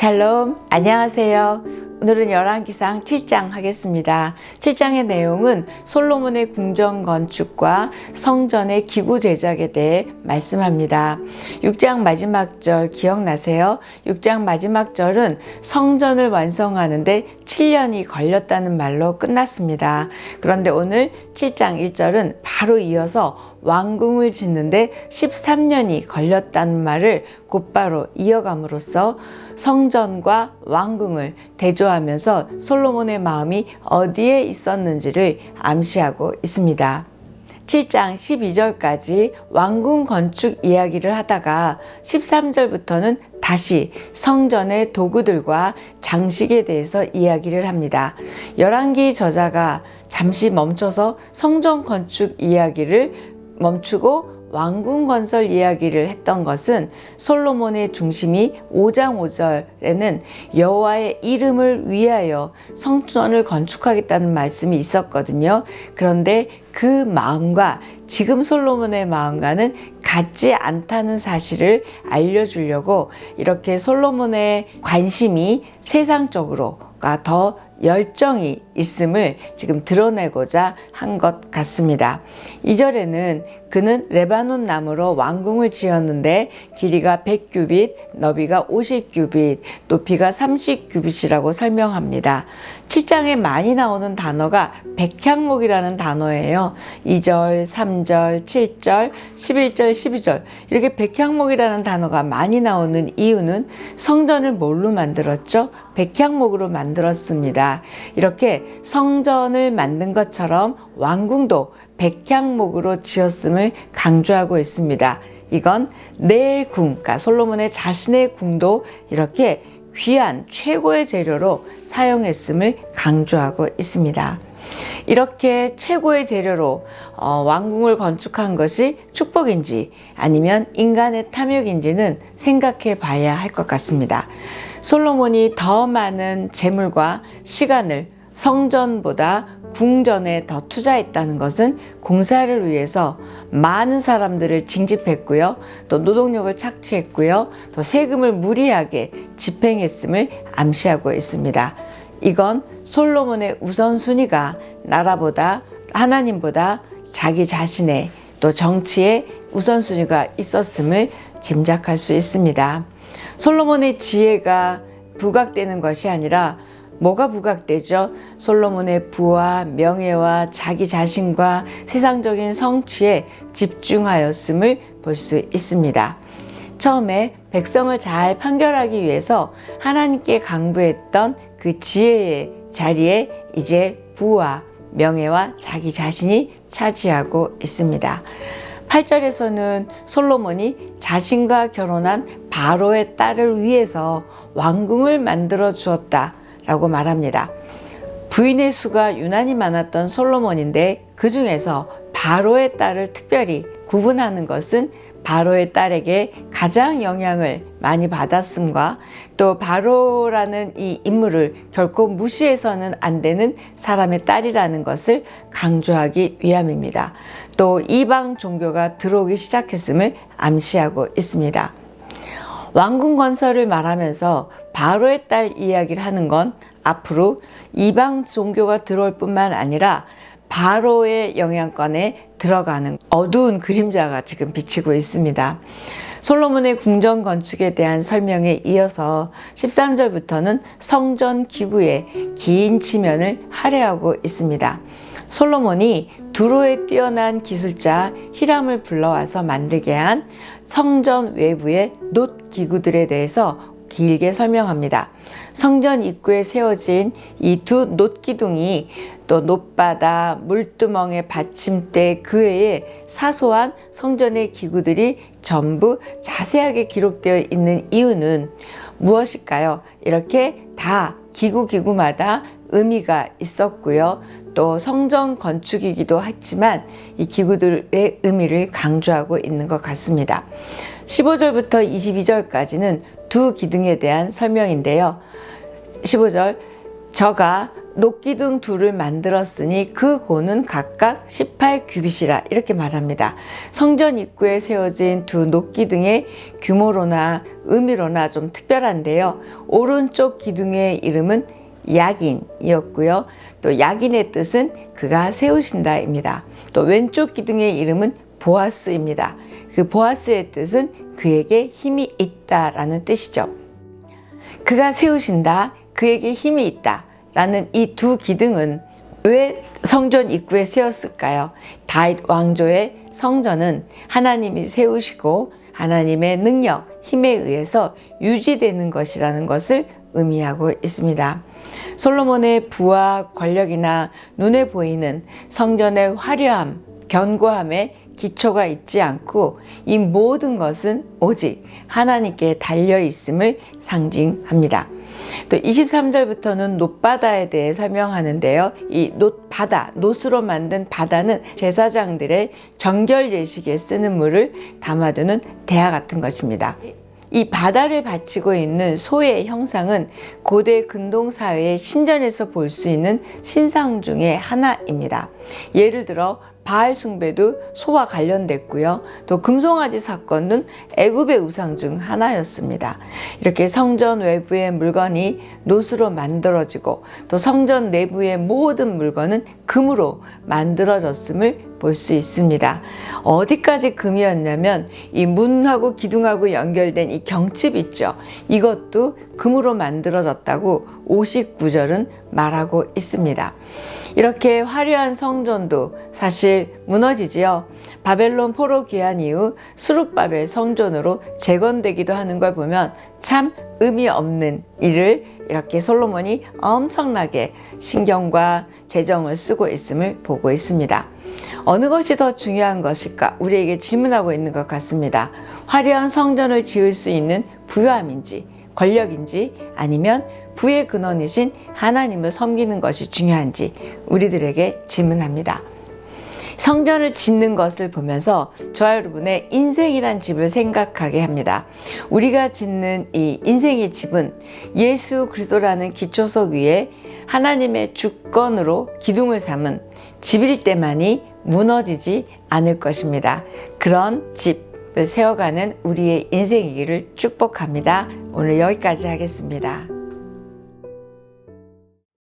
샬롬, 안녕하세요. 오늘은 열왕기상 7장 하겠습니다. 7장의 내용은 솔로몬의 궁전 건축과 성전의 기구 제작에 대해 말씀합니다. 6장 마지막 절 기억나세요? 6장 마지막 절은 성전을 완성하는데 7년이 걸렸다는 말로 끝났습니다. 그런데 오늘 7장 1절은 바로 이어서 왕궁을 짓는데 13년이 걸렸다는 말을 곧바로 이어감으로써 성전과 왕궁을 대조하면서 솔로몬의 마음이 어디에 있었는지를 암시하고 있습니다. 7장 12절까지 왕궁 건축 이야기를 하다가 13절부터는 다시 성전의 도구들과 장식에 대해서 이야기를 합니다. 열왕기 저자가 잠시 멈춰서 성전 건축 이야기를 멈추고 왕궁 건설 이야기를 했던 것은 솔로몬의 중심이 5장 5절에는 여호와의 이름을 위하여 성전을 건축하겠다는 말씀이 있었거든요. 그런데 그 마음과 지금 솔로몬의 마음과는 같지 않다는 사실을 알려주려고 이렇게 솔로몬의 관심이 세상적으로가 더 열정이 있음을 지금 드러내고자 한 것 같습니다. 2절에는 그는 레바논 나무로 왕궁을 지었는데 길이가 100규빗, 너비가 50규빗, 높이가 30규빗이라고 설명합니다. 7장에 많이 나오는 단어가 백향목이라는 단어예요. 2절, 3절, 7절, 11절, 12절 이렇게 백향목이라는 단어가 많이 나오는 이유는 성전을 뭘로 만들었죠? 백향목으로 만들었습니다. 이렇게 성전을 만든 것처럼 왕궁도 백향목으로 지었음을 강조하고 있습니다. 이건 내 궁, 그러니까 솔로몬의 자신의 궁도 이렇게 귀한 최고의 재료로 사용했음을 강조하고 있습니다. 이렇게 최고의 재료로 어, 왕궁을 건축한 것이 축복인지 아니면 인간의 탐욕인지는 생각해 봐야 할 것 같습니다. 솔로몬이 더 많은 재물과 시간을 성전보다 궁전에 더 투자했다는 것은 공사를 위해서 많은 사람들을 징집했고요. 또 노동력을 착취했고요. 또 세금을 무리하게 집행했음을 암시하고 있습니다. 이건 솔로몬의 우선순위가 나라보다 하나님보다 자기 자신의 또 정치에 우선순위가 있었음을 짐작할 수 있습니다. 솔로몬의 지혜가 부각되는 것이 아니라 뭐가 부각되죠? 솔로몬의 부와 명예와 자기 자신과 세상적인 성취에 집중하였음을 볼 수 있습니다. 처음에 백성을 잘 판결하기 위해서 하나님께 강구했던 그 지혜의 자리에 이제 부와 명예와 자기 자신이 차지하고 있습니다. 8절에서는 솔로몬이 자신과 결혼한 바로의 딸을 위해서 왕궁을 만들어 주었다 라고 말합니다. 부인의 수가 유난히 많았던 솔로몬인데 그 중에서 바로의 딸을 특별히 구분하는 것은 바로의 딸에게 가장 영향을 많이 받았음과 또 바로라는 이 인물을 결코 무시해서는 안 되는 사람의 딸이라는 것을 강조하기 위함입니다. 또 이방 종교가 들어오기 시작했음을 암시하고 있습니다. 왕궁 건설을 말하면서 바로의 딸 이야기를 하는 건 앞으로 이방 종교가 들어올 뿐만 아니라 바로의 영향권에 들어가는 어두운 그림자가 지금 비치고 있습니다. 솔로몬의 궁전 건축에 대한 설명에 이어서 13절부터는 성전 기구의 긴 지면을 할애하고 있습니다. 솔로몬이 두로에 뛰어난 기술자 히람을 불러와서 만들게 한 성전 외부의 놋 기구들에 대해서 길게 설명합니다. 성전 입구에 세워진 이 두 놋기둥이 또 놋바다, 물두멍의 받침대 그 외에 사소한 성전의 기구들이 전부 자세하게 기록되어 있는 이유는 무엇일까요? 이렇게 다 기구 기구마다 의미가 있었고요. 또 성전 건축이기도 했지만 이 기구들의 의미를 강조하고 있는 것 같습니다. 15절부터 22절까지는 두 기둥에 대한 설명인데요. 15절 저가 녹기둥 둘을 만들었으니 그 고는 각각 18규빗이라 이렇게 말합니다. 성전 입구에 세워진 두 녹기둥의 규모로나 의미로나 좀 특별한데요. 오른쪽 기둥의 이름은 야긴이었고요. 또 야긴의 뜻은 그가 세우신다입니다. 또 왼쪽 기둥의 이름은 보아스입니다. 그 보아스의 뜻은 그에게 힘이 있다라는 뜻이죠. 그가 세우신다, 그에게 힘이 있다. 라는 이 두 기둥은 왜 성전 입구에 세웠을까요? 다윗 왕조의 성전은 하나님이 세우시고 하나님의 능력, 힘에 의해서 유지되는 것이라는 것을 의미하고 있습니다. 솔로몬의 부와 권력이나 눈에 보이는 성전의 화려함, 견고함에 기초가 있지 않고 이 모든 것은 오직 하나님께 달려 있음을 상징합니다. 또 23절부터는 놋바다에 대해 설명하는데요. 이 놋바다, 놋으로 만든 바다는 제사장들의 정결 예식에 쓰는 물을 담아두는 대야 같은 것입니다. 이 바다를 바치고 있는 소의 형상은 고대 근동 사회의 신전에서 볼 수 있는 신상 중의 하나입니다. 예를 들어 바알 숭배도 소와 관련됐고요. 또 금송아지 사건은 애굽의 우상 중 하나였습니다. 이렇게 성전 외부의 물건이 놋으로 만들어지고 또 성전 내부의 모든 물건은 금으로 만들어졌음을 볼 수 있습니다. 어디까지 금이었냐면 이 문하고 기둥하고 연결된 이 경칩 있죠. 이것도 금으로 만들어졌다고 59절은 말하고 있습니다. 이렇게 화려한 성전도 사실 무너지지요. 바벨론 포로 귀환 이후 수룹바벨 성전으로 재건되기도 하는 걸 보면 참 의미 없는 일을 이렇게 솔로몬이 엄청나게 신경과 재정을 쓰고 있음을 보고 있습니다. 어느 것이 더 중요한 것일까 우리에게 질문하고 있는 것 같습니다. 화려한 성전을 지을 수 있는 부유함인지 권력인지 아니면 부의 근원이신 하나님을 섬기는 것이 중요한지 우리들에게 질문합니다. 성전을 짓는 것을 보면서 저와 여러분의 인생이란 집을 생각하게 합니다. 우리가 짓는 이 인생의 집은 예수 그리스도라는 기초석 위에 하나님의 주권으로 기둥을 삼은 집일 때만이 무너지지 않을 것입니다. 그런 집을 세워가는 우리의 인생이기를 축복합니다. 오늘 여기까지 하겠습니다.